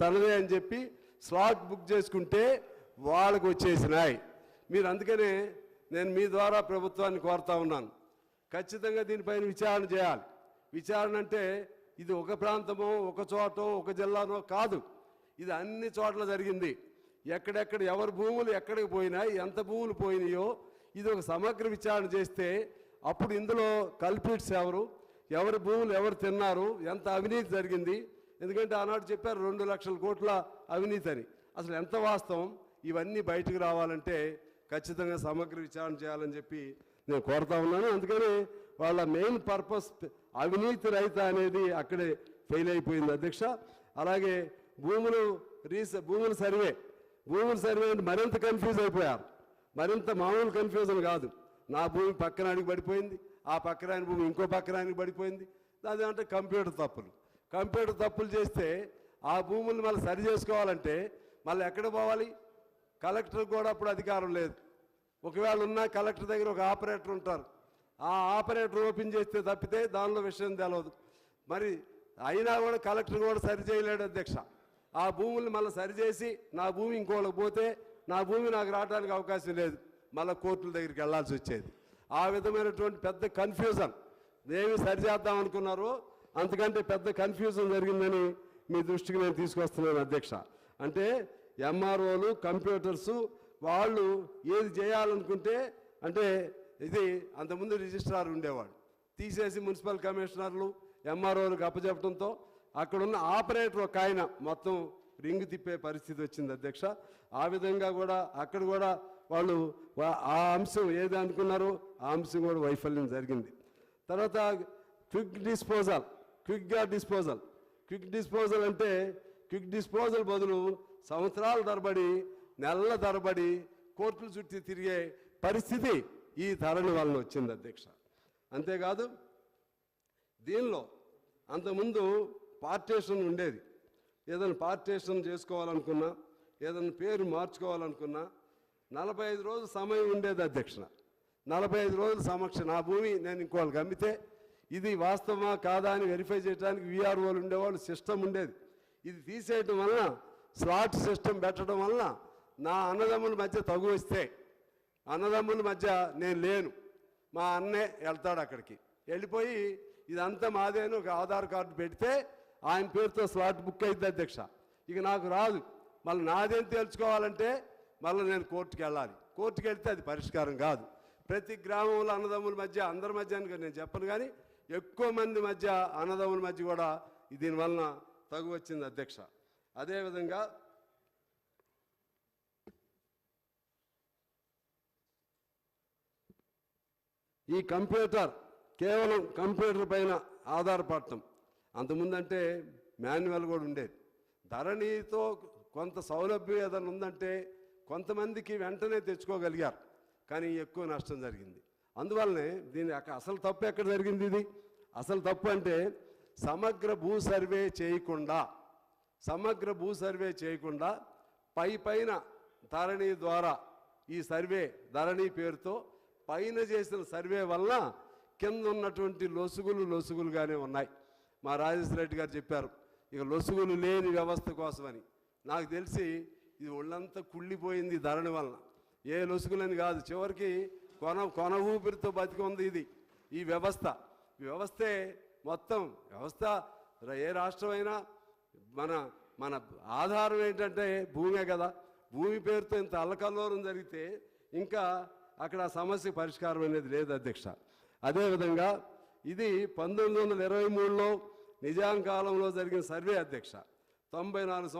తనదే అని చెప్పి స్లాట్ బుక్ చేసుకుంటే వాళ్ళకు వచ్చేసినాయి. మీరు అందుకనే నేను మీ ద్వారా ప్రభుత్వాన్ని కోరుతా ఉన్నాను. ఖచ్చితంగా దీనిపైన విచారణ చేయాలి. విచారణ అంటే ఇది ఒక ప్రాంతమో ఒక చోటో ఒక జిల్లానో కాదు. ఇది అన్ని చోట్ల జరిగింది. ఎక్కడెక్కడ ఎవరి భూములు ఎక్కడికి పోయినాయి ఎంత భూములు పోయినాయో ఇది ఒక సమగ్ర విచారణ చేస్తే అప్పుడు ఇందులో కల్పిట్స్ ఎవరు ఎవరి భూములు ఎవరు తిన్నారు ఎంత అవినీతి జరిగింది ఎందుకంటే ఆనాడు చెప్పారు రెండు లక్షల కోట్ల అవినీతి అని. అసలు ఎంత వాస్తవం? ఇవన్నీ బయటకు రావాలంటే ఖచ్చితంగా సమగ్ర విచారణ చేయాలని చెప్పి నేను కోరుతా ఉన్నాను. అందుకని వాళ్ళ మెయిన్ పర్పస్ అవినీతి రహిత అనేది అక్కడే ఫెయిల్ అయిపోయింది అధ్యక్ష. అలాగే భూములు రీస భూముల సర్వే. భూముల సర్వే అంటే మరింత కన్ఫ్యూజ్ అయిపోయారు. మరింత మామూలు కన్ఫ్యూజన్ కాదు. నా భూమి పక్కనానికి పడిపోయింది. ఆ పక్కరాని భూమి ఇంకో పక్కరానికి పడిపోయింది. అదేమంటే కంప్యూటర్ తప్పులు. కంప్యూటర్ తప్పులు చేస్తే ఆ భూములు మళ్ళీ సరి చేసుకోవాలంటే మళ్ళీ ఎక్కడ పోవాలి? కలెక్టర్ కూడా అప్పుడు అధికారం లేదు. ఒకవేళ ఉన్న కలెక్టర్ దగ్గర ఒక ఆపరేటర్ ఉంటారు. ఆ ఆపరేటర్ ఓపెన్ చేస్తే తప్పితే దానిలో విషయం తెలవదు. మరి అయినా కూడా కలెక్టర్ కూడా సరి చేయలేడు అధ్యక్ష. ఆ భూములు మళ్ళీ సరిచేసి నా భూమి ఇంకోళ్ళకి పోతే నా భూమి నాకు రావడానికి అవకాశం లేదు. మళ్ళీ కోర్టుల దగ్గరికి వెళ్ళాల్సి వచ్చేది. ఆ విధమైనటువంటి పెద్ద కన్ఫ్యూజన్ ఏమి సరిచేద్దాం అనుకున్నారో అంతకంటే పెద్ద కన్ఫ్యూజన్ జరిగిందని మీ దృష్టికి నేను తీసుకొస్తున్నాను అధ్యక్ష. అంటే ఎంఆర్ఓలు కంప్యూటర్సు వాళ్ళు ఏది చేయాలనుకుంటే అంటే ఇది అంతకుముందు రిజిస్ట్రార్ ఉండేవాడు. తీసేసి మున్సిపల్ కమిషనర్లు ఎంఆర్ఓలకు అప్పచెప్పడంతో అక్కడున్న ఆపరేటర్ ఒక ఆయన మొత్తం రింగ్ తిప్పే పరిస్థితి వచ్చింది అధ్యక్ష. ఆ విధంగా కూడా అక్కడ కూడా వాళ్ళు ఆ అంశం ఏది అనుకున్నారో ఆ అంశం కూడా వైఫల్యం జరిగింది. తర్వాత క్విక్ డిస్పోజల్. క్విక్గా డిస్పోజల్ క్విక్ డిస్పోజల్ అంటే క్విక్ డిస్పోజల్ బదులు సంవత్సరాల తరబడి నెలల తరబడి కోర్టుల చుట్టి తిరిగే పరిస్థితి ఈ ధరణి వలన వచ్చింది అధ్యక్ష. అంతేకాదు దీనిలో అంతకుముందు పార్టేషన్ ఉండేది. ఏదైనా పార్టేషన్ చేసుకోవాలనుకున్నా ఏదైనా పేరు మార్చుకోవాలనుకున్నా నలభై ఐదు రోజులు సమయం ఉండేది అధ్యక్ష. నలభై ఐదు రోజులు సమక్ష నా భూమి నేను ఇంకోళ్ళకి అమ్మితే ఇది వాస్తవమా కాదా అని వెరిఫై చేయడానికి విఆర్ఓలు ఉండేవాళ్ళు సిస్టమ్ ఉండేది. ఇది తీసేయటం వలన స్లాట్ సిస్టమ్ పెట్టడం వలన నా అన్నదమ్ముల మధ్య తగు వస్తే అన్నదమ్ముల మధ్య నేను లేను. మా అన్నే వెళ్తాడు అక్కడికి. వెళ్ళిపోయి ఇదంతా మాదేను ఒక ఆధార్ కార్డు పెడితే ఆయన పేరుతో స్లాట్ బుక్ అయింది అధ్యక్ష. ఇక నాకు రాదు. మళ్ళీ నాదేం తేల్చుకోవాలంటే మళ్ళీ నేను కోర్టుకి వెళ్ళాలి. కోర్టుకి వెళ్తే అది పరిష్కారం కాదు. ప్రతి గ్రామంలో అన్నదమ్ముల మధ్య అందరి మధ్య అని నేను చెప్పను కానీ ఎక్కువ మంది మధ్య అన్నదమ్ముల మధ్య కూడా దీనివలన తగు వచ్చింది అధ్యక్ష. అదేవిధంగా ఈ కంప్యూటర్ కేవలం కంప్యూటర్ పైన ఆధారపడటం. అంతకుముందంటే మాన్యువల్ కూడా ఉండేది. ధరణితో కొంత సౌలభ్యం ఏదైనా ఉందంటే కొంతమందికి వెంటనే తెచ్చుకోగలిగారు. కానీ ఎక్కువ నష్టం జరిగింది. అందువల్లనే దీని యొక్క అసలు తప్పు ఎక్కడ జరిగింది ఇది? అసలు తప్పు అంటే సమగ్ర భూ సర్వే చేయకుండా సమగ్ర భూ సర్వే చేయకుండా పై పైన ధరణి ద్వారా ఈ సర్వే ధరణి పేరుతో పైన చేసిన సర్వే వల్ల కింద ఉన్నటువంటి లొసుగులు లొసుగులుగానే ఉన్నాయి. మా రాజేశ్వర రెడ్డి గారు చెప్పారు ఇక లొసుగులు లేని వ్యవస్థ కోసమని. నాకు తెలిసి ఇది ఒళ్ళంతా కుళ్ళిపోయింది ధరణి వలన. ఏ లొసుగులని కాదు చివరికి కొన కొన ఊపిరితో బతికి ఉంది ఇది ఈ వ్యవస్థ. వ్యవస్థే మొత్తం వ్యవస్థ ఏ రాష్ట్రమైనా మన మన ఆధారం ఏంటంటే భూమే కదా. భూమి పేరుతో ఇంత అల్లకల్లోరం జరిగితే ఇంకా అక్కడ సమస్య పరిష్కారం అనేది లేదు అధ్యక్ష. అదేవిధంగా ఇది పంతొమ్మిది వందల ఇరవై మూడులో నిజాం కాలంలో జరిగిన సర్వే అధ్యక్ష. తొంభై నాలుగు